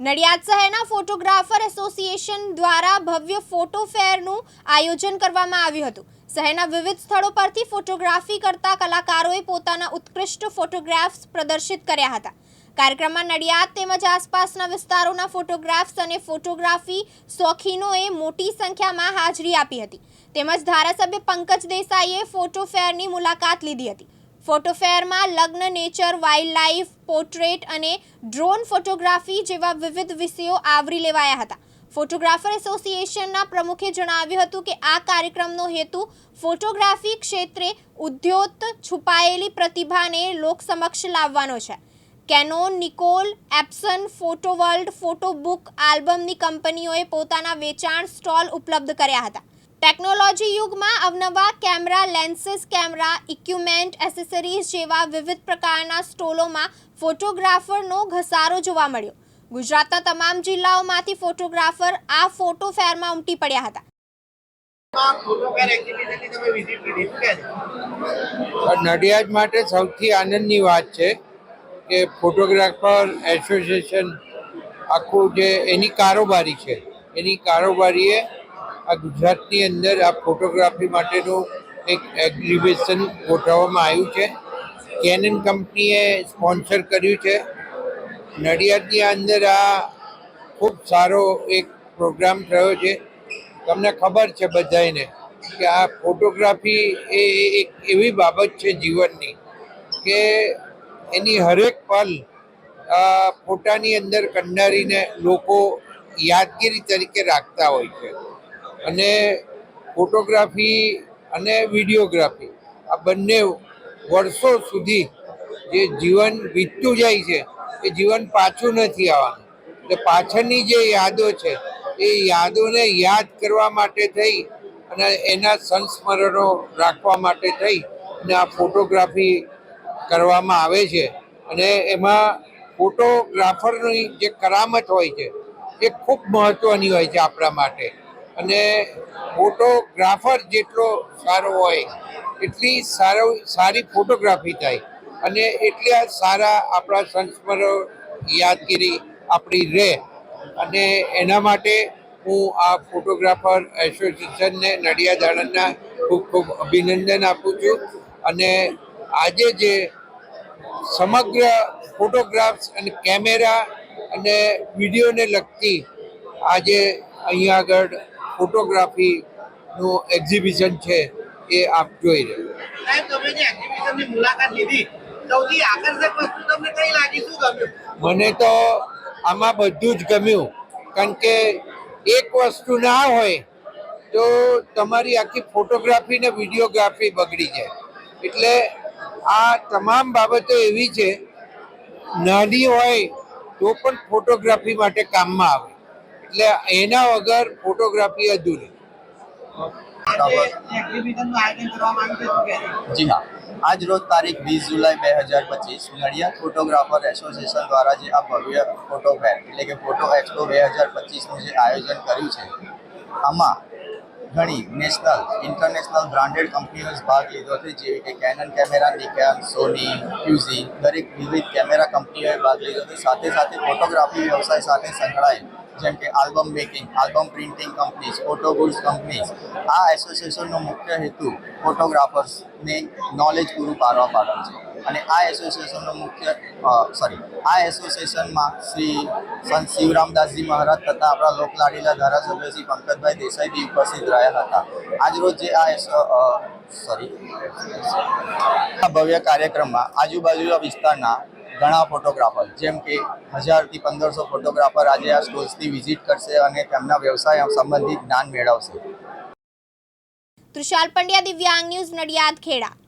નડિયાદ શહેરના photographer association દ્વારા ભવ્ય ફોટો ફેરનું આયોજન કરવામાં આવ્યું હતું. શહેરના વિવિધ સ્થળો પરથી ફોટોગ્રાફી કરતા કલાકારોએ પોતાના ઉત્કૃષ્ટ ફોટોગ્રાફ્સ પ્રદર્શિત કર્યા હતા. કાર્યક્રમમાં નડિયાદ તેમજ આસપાસના વિસ્તારોના ફોટોગ્રાફ્સ અને ફોટોગ્રાફી શોખીનોએ મોટી સંખ્યામાં હાજરી આપી હતી. તેમજ ધારાસભ્ય પંકજ દેસાઈએ ફોટો ફેરની મુલાકાત લીધી હતી. ફોટો ફેરમાં લગ્ન, નેચર વાઇલ્ડ લાઇફ પોર્ટ્રેટ અને ડ્રોન ફોટોગ્રાફી જેવા વિવિધ વિષયો આવરી લેવાયા હતા. ફોટોગ્રાફર એસોસિએશનના પ્રમુખે જણાવ્યું હતું કે આ કાર્યક્રમનો હેતુ ફોટોગ્રાફી ક્ષેત્રે ઉદ્યોત છુપાયેલી પ્રતિભાને લોક સમક્ષ લાવવાનો છે. Canon, Nikon, Epson photo world photo આલ્બમની કંપનીઓએ પોતાના વેચાણ સ્ટોલ ઉપલબ્ધ કર્યા હતા. ટેકનોલોજી યુગમાં અવનવા camera lenses camera equipment accessories જેવા વિવિધ પ્રકારના સ્ટોલોમાં ફોટોગ્રાફરનો ઘસારો જોવા મળ્યો. ગુજરાતના તમામ જિલ્લાઓમાંથી ફોટોગ્રાફર આ ફોટો ફેરમાં ઉમટી પડ્યા હતા. નડિયાદ માટે સૌથી આનંદની વાત છે કે ફોટોગ્રાફર એસોસિએશન આખું જે એની કારોબારી છે એની કારોબારીએ આ ગુજરાતની અંદર આ ફોટોગ્રાફી માટેનું એક એક્ઝિબિશન ગોઠવવામાં આવ્યું છે. કેનન કંપનીએ સ્પોન્સર કર્યું છે. નડિયાદની અંદર આ ખૂબ સારો એક પ્રોગ્રામ થયો છે. તમને ખબર છે બધાને કે આ ફોટોગ્રાફી એ એક એવી બાબત છે જીવનની કે એની હરેક પલ ફોટાની અંદર કંડારીને લોકો યાદગીરી તરીકે રાખતા હોય છે. અને ફોટોગ્રાફી અને વિડીયોગ્રાફી, આ બંને વર્ષો સુધી જે જીવન વીતતું જાય છે, એ જીવન પાછું નથી આવવાનું. એટલે પાછળની જે યાદો છે, એ યાદોને યાદ કરવા માટે થઈ અને એના સંસ્મરણો રાખવા માટે થઈ અને આ ફોટોગ્રાફી કરવામાં આવે છે. અને એમાં ફોટોગ્રાફરની જે કરામત હોય છે, એ ખૂબ મહત્ત્વની હોય છે આપણા માટે. અને ફોટોગ્રાફર જેટલો સારો હોય, એટલી સારો, સારી ફોટોગ્રાફી થાય. અને એટલા સારા આપણા સંસ્મરો યાદગીરી આપણી રહે. અને એના માટે હું આ ફોટોગ્રાફર એસોસિએશનને, નડિયાદ આણંદના ખૂબ ખૂબ અભિનંદન આપું છું. અને આજે જે સમગ્ર ફોટોગ્રાફ્સ અને કેમેરા અને વિડીયોને લગતી આજે અહીંયા આગળ ફોટોગ્રાફીનું એક્ઝિબિશન છે એ આપ જોઈ રહ્યા તમે જે એક્ઝિબિશનની મુલાકાત લીધી સૌથી આકર્ષક વસ્તુ તમને કઈ લાગી? શું ગમ્યું? મને તો આમાં બધું જ ગમ્યું. કારણ કે એક વસ્તુ ના હોય તો તમારી આખી ફોટોગ્રાફી ને વિડીયોગ્રાફી બગડી જાય. એટલે આ તમામ બાબતો એવી છે નાની હોય તો પણ ફોટોગ્રાફી માટે કામમાં આવે. એટલે એના વગર ફોટોગ્રાફી અધૂરી જી હા. આજ રોજ તારીખ વીસ જુલાઈ બે હજાર પચીસ નડિયાદ ફોટોગ્રાફર એસોસિએશન દ્વારા જે આ ભવ્ય ફોટો ફેર એટલે કે ફોટો એક્સપો બે હજાર પચીસનું જે આયોજન કર્યું છે આમાં ઘણી નેશનલ ઇન્ટરનેશનલ બ્રાન્ડેડ કંપનીઓએ ભાગ લીધો છે જેવી કે કેનન કેમેરા નિકેન સોની ફ્યુઝી દરેક વિવિધ કેમેરા કંપનીઓએ ભાગ લીધો છે. સાથે સાથે ફોટોગ્રાફી વ્યવસાય સાથે સંકળાયેલ જેમ કે album making album printing companies photo goods companies આ એસોસિએશનનો મુખ્ય હેતુ ફોટોગ્રાફર્સને નોલેજ પૂરું પાડવા પાડવાનું છે. અને આ એસોસિએશનનો મુખ્ય સોરી આ એસોસિએશનમાં શ્રી સંત શિવરામદાસજી મહારાજ તથા આપણા લોકલાડીલા ધારાસભ્ય શ્રી પંકજભાઈ દેસાઈ બી ઉપસ્થિત રહ્યા હતા. આજરોજ જે આ સોરી આ ભવ્ય કાર્યક્રમમાં આજુબાજુના વિસ્તારના ઘણા ફોટોગ્રાફર જેમ કે હજારથી પંદરસો ફોટોગ્રાફર આજે આ સ્ટોલ્સની વિઝિટ કરશે અને તેમના વ્યવસાય સંબંધિત જ્ઞાન મેળવશે. તૃષાલ પંડ્યા, દિવ્યાંગ ન્યૂઝ નડિયાદ, ખેડા.